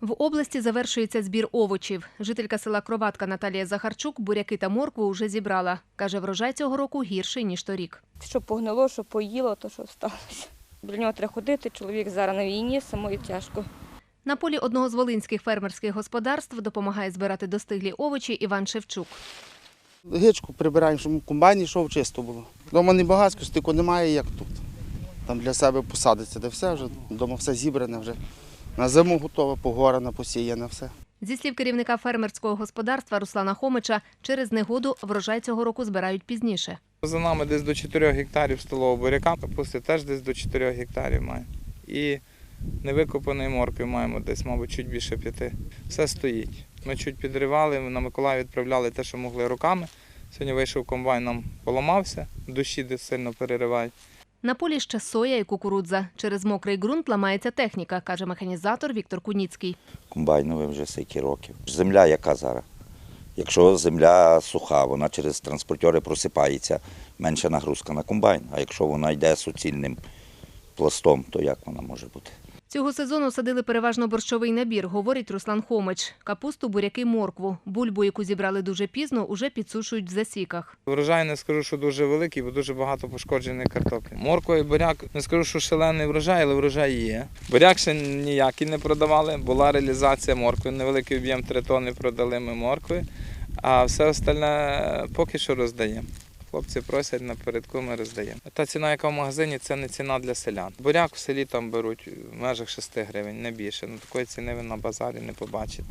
В області завершується збір овочів. Жителька села Кроватка Наталія Захарчук буряки та моркву вже зібрала. Каже, врожай цього року гірший, ніж торік. Що погнило, що поїло, то що сталося. Біля нього треба ходити, чоловік зараз на війні, самою тяжко. На полі одного з волинських фермерських господарств допомагає збирати достиглі овочі Іван Шевчук. Гичку прибираємо, щоб комбайн йшов чисто було. Дома не багатсько, стільки немає, як тут. Там для себе посадиться, де все вже, вдома все зібране вже. На зиму готове, погоране, посіяне все. Зі слів керівника фермерського господарства Руслана Хомича, через негоду врожай цього року збирають пізніше. За нами десь до 4 гектарів столового буряка, капусти теж десь до 4 гектарів має. І невикопаної моркви маємо десь, мабуть, чуть більше п'яти. Все стоїть. Ми чуть підривали, на Миколаїв відправляли те, що могли руками. Сьогодні вийшов комбайн, нам поламався, дощі десь сильно переривають. На полі ще соя і кукурудза. Через мокрий ґрунт ламається техніка, каже механізатор Віктор Куніцький. Комбайнове вже стільки років. Земля яка зараз? Якщо земля суха, вона через транспортери просипається, менша нагрузка на комбайн. А якщо вона йде суцільним пластом, то як вона може бути? Цього сезону садили переважно борщовий набір, говорить Руслан Хомич. Капусту, буряки, моркву. Бульбу, яку зібрали дуже пізно, уже підсушують в засіках. Врожай не скажу, що дуже великий, бо дуже багато пошкодженої картоплі. Морква і буряк не скажу, що шалений врожай, але врожай є. Буряк ще ніякий не продавали. Була реалізація моркви. Невеликий об'єм 3 тонни продали ми моркви, а все остальне поки що роздаємо. Хлопці просять напередку, ми роздаємо. Та ціна, яка в магазині, це не ціна для селян. Буряк в селі там беруть в межах 6 гривень, не більше. Ну такої ціни ви на базарі не побачите.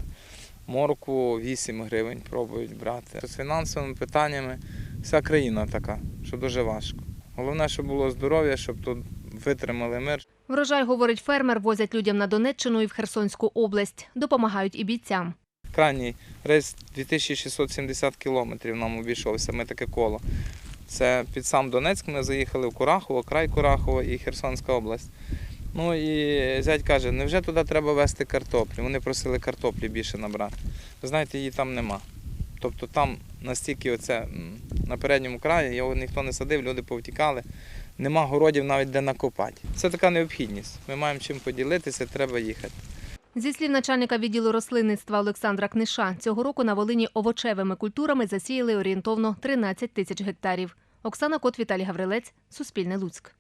Моркву 8 гривень пробують брати. З фінансовими питаннями вся країна така, що дуже важко. Головне, щоб було здоров'я, щоб тут витримали мир. Врожай, говорить фермер, возять людям на Донеччину і в Херсонську область. Допомагають і бійцям. Крайній рейс 2670 кілометрів нам обійшовся, ми таке коло. Це під сам Донецьк ми заїхали в Курахово, край Курахово і Херсонська область. Ну і зять каже, невже туди треба везти картоплю? Вони просили картоплі більше набрати. Ви знаєте, її там нема. Тобто там настільки оце на передньому краї його ніхто не садив, люди повтікали. Нема городів навіть де накопати. Це така необхідність. Ми маємо чим поділитися, треба їхати. Зі слів начальника відділу рослинництва Олександра Книша, цього року на Волині овочевими культурами засіяли орієнтовно 13 тисяч гектарів. Оксана Кот, Віталій Гаврилець, Суспільне Луцьк.